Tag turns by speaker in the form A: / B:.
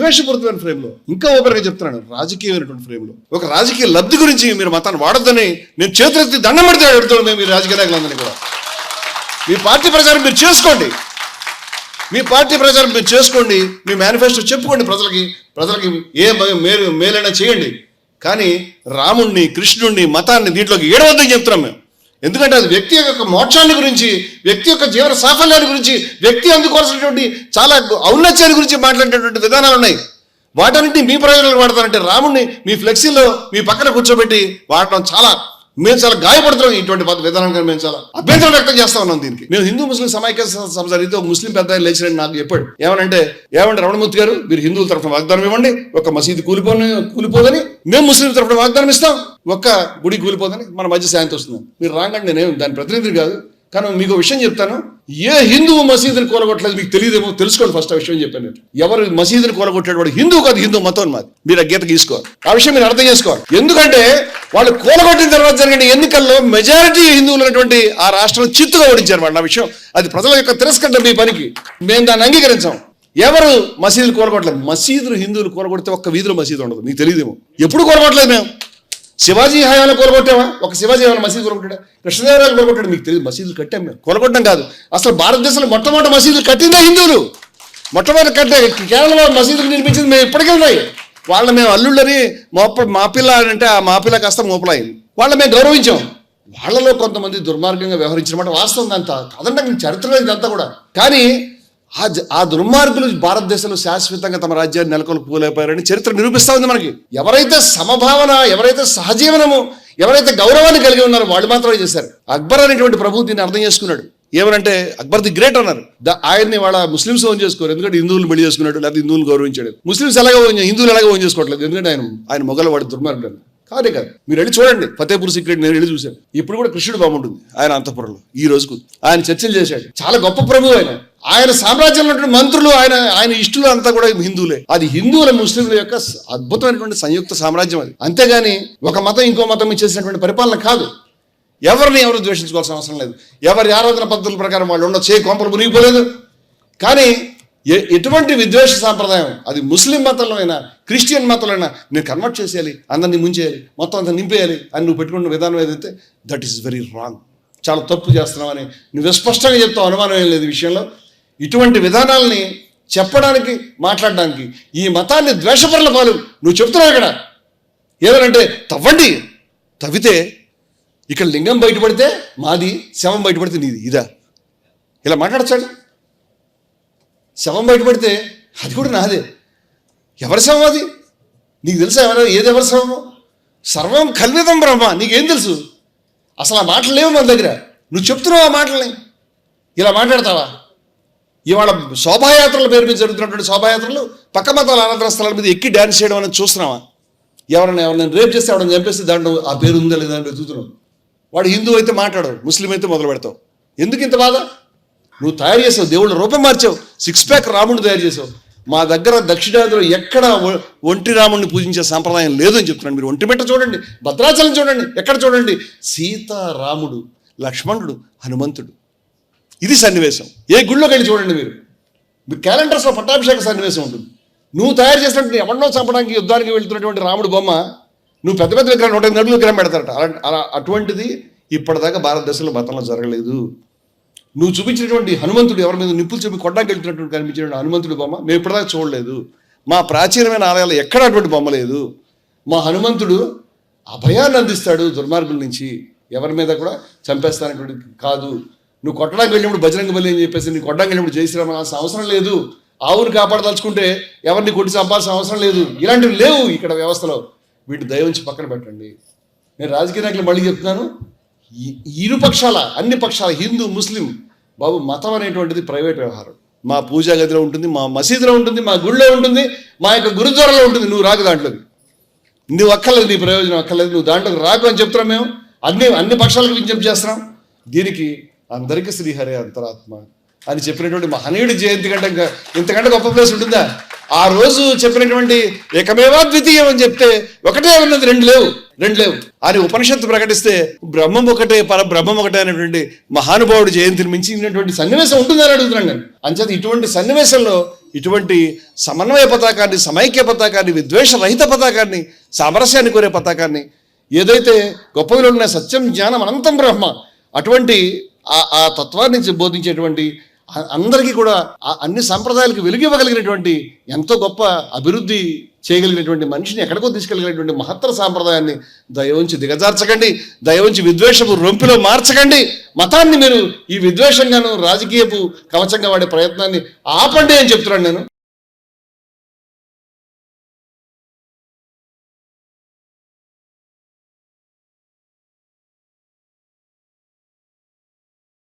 A: ద్వేషపూరితమైన ఫ్రేమ్లో. ఇంకా ఒకరికి చెప్తున్నాను రాజకీయమైనటువంటి ఫ్రేమ్లో. ఒక రాజకీయ లబ్ధి గురించి మీరు మతాన్ని వాడొద్దని నేను చేతులెత్తి దండం పెడితే అడుగుతాను మేము మీ రాజకీయ నాయకులందరినీ కూడా. మీ పార్టీ ప్రచారం మీరు చేసుకోండి. మీ పార్టీ ప్రచారం మీరు చేసుకోండి. మీ మేనిఫెస్టో చెప్పుకోండి ప్రజలకి. ప్రజలకి ఏ మేలు మేలైనా చేయండి. కానీ రాముణ్ణి కృష్ణుణ్ణి మతాన్ని దీంట్లోకి ఏడవద్దని చెప్తున్నాం మేము. ఎందుకంటే అది వ్యక్తి యొక్క మోక్షాన్ని గురించి వ్యక్తి యొక్క జీవన సాఫల్యాన్ని గురించి వ్యక్తి అందుకోవాల్సినటువంటి చాలా ఔన్నత్యాన్ని గురించి మాట్లాడేటువంటి విధానాలు ఉన్నాయి. వాటన్నింటినీ మీ ప్రయోజనాలు వాడతారంటే రాముడిని మీ ఫ్లెక్సీలో మీ పక్కన కూర్చోబెట్టి వాడటం చాలా మేము చాలా గాయపడుతున్నాం ఇటువంటి పద్ధ విధానం మేము చాలా అభ్యంతరం వ్యక్తం చేస్తా ఉన్నాం దీనికి. మేము హిందూ ముస్లిం సమైక్య సంసారితో సభ జరిగితే ఒక ముస్లిం పెద్ద ఆయన నాకు చెప్పాడు. ఏమనంటే ఏమంటే రమణమూర్తి గారు మీరు హిందువుల తరఫున వాగ్దానం ఇవ్వండి ఒక మసీదు కూలిపోని కూలిపోదని మేము ముస్లిం తరఫున వాగ్దానం ఇస్తాం. ఒక్క గుడి కూలిపోదని మన మధ్య శాంతి వస్తుంది. మీరు రాంగండి నేనేం దాని ప్రతినిధి కాదు. కానీ మీకు విషయం చెప్తాను. ఏ హిందువు మసీదుని కూలగొట్టలేదు మీకు తెలియదేమో? తెలుసుకోండి ఫస్ట్ ఆ విషయం చెప్పాను నేను. ఎవరు మసీదుని కూలగొట్టేవాడు హిందువు కాదు హిందూ మతం మాది మీరు ఆ గీత గీసుకోవాలి. ఆ విషయం మీరు అర్థం చేసుకోవాలి. ఎందుకంటే వాళ్ళు కూలగొట్టిన తర్వాత జరిగిన ఎన్నికల్లో మెజారిటీ హిందువులు ఉన్నటువంటి ఆ రాష్ట్రంలో చిత్తుగా ఓడించారు వాళ్ళు ఆ విషయం అది ప్రజల యొక్క తిరస్కరణ మీ పనికి. మేము దాన్ని అంగీకరించాం. ఎవరు మసీదులు కూలగొట్టలేదు? మసీదులు హిందువులు కూలగొడితే ఒక్క వీధిలో మసీదు ఉండదు. మీకు తెలియదేమో? ఎప్పుడు కూలగొట్టలేదు మేము? శివాజీ హయాంలో కూలగొట్టామా ఒక శివాజీ హయాంలో మసీదు కూలగొట్టాడా? కృష్ణదేవరాయలు కూలగొట్టాడు మీకు తెలియదు మసీదులు కట్టాం మేము. కూలగొట్టడం కాదు. అసలు భారతదేశంలో మొట్టమొదటి మసీదులు కట్టిందే హిందువులు. మొట్టమొదటి కట్టే కేరళలో మసీదులు నిర్మించింది మేము ఇప్పటికే ఉన్నాయి. వాళ్ళని మేము అల్లుళ్ళని మోప మాపిల్ల అంటే ఆ మాపిల్ల కాస్త మోపలాయింది. వాళ్ళని మేము గౌరవించాం. వాళ్ళలో కొంతమంది దుర్మార్గంగా వ్యవహరించిన మాట వాస్తవం అంతా. కాదంటే చరిత్రలో ఇదంతా కూడా. కానీ ఆ ఆ దుర్మార్గులు భారతదేశంలో శాశ్వతంగా తమ రాజ్యాన్ని నెలకొల్పుకోలేకపోయారని చరిత్ర నిరూపిస్తా ఉంది మనకి. ఎవరైతే సమభావన ఎవరైతే సహజీవనము ఎవరైతే గౌరవాన్ని కలిగి ఉన్నారో వాళ్ళు మాత్రమే చేశారు. అక్బర్ అనేటువంటి ప్రభు దీన్ని అర్థం చేసుకున్నాడు. ఏమనంటే అక్బర్ ది గ్రేట్ అన్నారు. ద- ఆయన్ని వాళ్ళ ముస్లిమ్స్ ఓన్ చేసుకోరు. ఎందుకంటే హిందువులు పెళ్ళి చేసుకున్నాడు లేకపోతే హిందువులు గౌరవించాడు. ముస్లింస్ ఎలాగో హిందువులు ఎలాగో ఓన్ చేసుకోవట్లేదు. ఎందుకంటే ఆయన ఆయన మొగలవాడు దుర్మార్గుడు. కాదే కాదు. మీరు వెళ్ళి చూడండి. ఫతేపూర్ సీక్రెట్ నేను వెళ్ళి చూశాను. ఇప్పుడు కూడా కృష్ణుడు బాగుంటుంది ఆయన అంతపురంలో. ఈ రోజుకు ఆయన చర్చలు చేశాడు. చాలా గొప్ప ప్రభు ఆయన. ఆయన సామ్రాజ్యంలో ఉన్నటువంటి మంత్రులు ఆయన ఆయన ఇష్టలు అంతా కూడా హిందువులే. అది హిందువుల ముస్లింల యొక్క అద్భుతమైనటువంటి సంయుక్త సామ్రాజ్యం అది. అంతేగాని ఒక మతం ఇంకో మతం చేసినటువంటి పరిపాలన కాదు. ఎవరిని ఎవరు ద్వేషించుకోవాల్సిన అవసరం లేదు. ఎవరి ఆరాధన పద్ధతుల ప్రకారం వాళ్ళు ఉండొచ్చు. ఏ కొంపలు మునిగిపోలేదు. కానీ ఎటువంటి విద్వేష సాంప్రదాయం? అది ముస్లిం మతంలో అయినా క్రిస్టియన్ మతంలో అయినా నేను కన్వర్ట్ చేసేయాలి అందరినీ ముంచేయాలి మొత్తం అంతా నింపేయాలి అని నువ్వు పెట్టుకున్న విధానం ఏదైతే దట్ ఈస్ వెరీ రాంగ్ చాలా తప్పు చేస్తున్నావని నువ్వు స్పష్టంగా చెప్తావు అనుమానం ఏం లేదు విషయంలో. ఇటువంటి విధానాలని చెప్పడానికి మాట్లాడడానికి ఈ మతాన్ని ద్వేషపరుల పాలు. నువ్వు చెప్తున్నావు ఇక్కడ. ఏదనంటే తవ్వండి. తవ్వితే ఇక్కడ లింగం బయటపడితే మాది శవం బయటపడితే నీది ఇదా. ఇలా మాట్లాడచ్చాడు? శవం బయటపడితే అది కూడా నాదే. ఎవరి శవం అది? నీకు తెలుసా ఎవరు ఏది ఎవరి శవము? సర్వం కల్విదం బ్రహ్మ. నీకేం తెలుసు? అసలు ఆ మాటలు లేవు మన దగ్గర. నువ్వు చెప్తున్నావు ఆ మాటల్ని. ఇలా మాట్లాడతావా? ఇవాళ శోభాయాత్రల పేరు మీద జరుగుతున్నటువంటి శోభాయాత్రలు పక్క మతాల ఆరాధన స్థలాల మీద ఎక్కి డ్యాన్స్ చేయడం అనేది చూస్తున్నావా? ఎవరైనా ఎవరైనా రేపు చేస్తే ఎవరైనా చంపేస్తే దాంట్లో ఆ పేరు ఉందా లేదా అని వెతుకుతున్నావు. వాడు హిందూ అయితే మాట్లాడరు ముస్లిం అయితే మొదలు పెడతావు ఎందుకు ఇంత బాధ? నువ్వు తయారు చేసావు దేవుళ్ళ రూపం మార్చావు సిక్స్ ప్యాక్ రాముడిని తయారు చేసావు. మా దగ్గర దక్షిణాదిలో ఎక్కడ ఒంటి రాముడిని పూజించే సాంప్రదాయం లేదు అని చెప్తున్నాను మీరు ఒంటి పెట్ట చూడండి భద్రాచలం చూడండి ఎక్కడ చూడండి? సీతారాముడు లక్ష్మణుడు హనుమంతుడు. ఇది సన్నివేశం. ఏ గుళ్ళోకి వెళ్ళి చూడండి మీరు. మీ క్యాలెండర్స్లో పట్టాభిషేక సన్నివేశం ఉంటుంది. నువ్వు తయారు చేసినట్టు ఎవరినో చంపడానికి యుద్ధానికి వెళ్తున్నటువంటి రాముడు బొమ్మ నువ్వు పెద్ద పెద్ద విగ్రహం నూట ఎనిమిది విగ్రహం పెడతారట. అలా అటువంటిది ఇప్పటిదాకా భారతదేశంలో మతంలో జరగలేదు. నువ్వు చూపించినటువంటి హనుమంతుడు ఎవరి మీద నిప్పులు చూపి కొట్టడానికి వెళ్తున్నటువంటి కనిపించిన హనుమంతుడి బొమ్మ మేము ఇప్పటిదాకా చూడలేదు. మా ప్రాచీనమైన ఆలయాలు ఎక్కడ అటువంటి బొమ్మ లేదు. మా హనుమంతుడు అభయాన్ని అందిస్తాడు దుర్మార్గుల నుంచి. ఎవరి మీద కూడా చంపేస్తానటువంటి కాదు. నువ్వు కొట్టడానికి వెళ్ళినప్పుడు బజరంగ బలి అని చెప్పేసి నీ కొట్టడానికి వెళ్ళినప్పుడు జయశ్రీరామ అవసరం లేదు. ఆవుని కాపాడదలుచుకుంటే ఎవరిని కొట్టి చంపాల్సిన అవసరం లేదు. ఇలాంటివి లేవు ఇక్కడ వ్యవస్థలో. వీటిని దయవుంచి పక్కన పెట్టండి. నేను రాజకీయ నాయకులు మళ్ళీ చెప్తున్నాను. ఇరు పక్షాల అన్ని పక్షాల హిందూ ముస్లిం బాబు మతం అనేటువంటిది ప్రైవేట్ వ్యవహారం. మా పూజా గదిలో ఉంటుంది మా మసీదులో ఉంటుంది మా గుడిలో ఉంటుంది మా యొక్క గురుద్వారాలో ఉంటుంది నువ్వు రాకు దాంట్లోకి. నువ్వు అక్కర్లేదు నీ ప్రయోజనం అక్కర్లేదు నువ్వు దాంట్లోకి రాకు అని చెప్తున్నాం మేము. అన్ని అన్ని పక్షాలకు విజ్ఞప్తి చేస్తున్నాం? దీనికి అందరికీ శ్రీహరే అంతరాత్మ అని చెప్పినటువంటి మహనీయుడి జయంతి కంటే ఇంకా ఇంతకంటే గొప్ప ప్లేస్ ఉంటుందా? ఆ రోజు చెప్పినటువంటి ఏకమేవా ద్వితీయం అని చెప్తే ఒకటే ఉన్నది రెండు లేవు. రెండు లేవు. అని ఉపనిషత్తు ప్రకటిస్తే బ్రహ్మం ఒకటే పర బ్రహ్మం ఒకటే అనేటువంటి మహానుభావుడు జయంతిని మించినటువంటి సన్నివేశం ఉంటుందని అడుగుతున్నాను నేను అంచేత ఇటువంటి సన్నివేశంలో ఇటువంటి సమన్వయ పతాకాన్ని సమైక్య పతాకాన్ని విద్వేష రహిత పతాకాన్ని సామరస్యాన్ని కోరే పతాకాన్ని ఏదైతే గొప్ప విలువలు ఉన్న సత్యం జ్ఞానం అనంతం బ్రహ్మ అటువంటి ఆ ఆ తత్వాన్ని బోధించేటువంటి అందరికీ కూడా ఆ అన్ని సాంప్రదాయాలకు వెలుగివ్వగలిగినటువంటి ఎంతో గొప్ప అభివృద్ధి చేయగలిగినటువంటి మనిషిని ఎక్కడికో తీసుకెళ్ళగలిగినటువంటి మహత్తర సాంప్రదాయాన్ని దయవంచి దిగజార్చకండి. దయవంచి విద్వేషపు రొంపిలో మార్చకండి. మతాన్ని మీరు ఈ విద్వేషంగాను రాజకీయపు కవచంగా వాడే ప్రయత్నాన్ని ఆపండి అని చెప్తున్నాను నేను.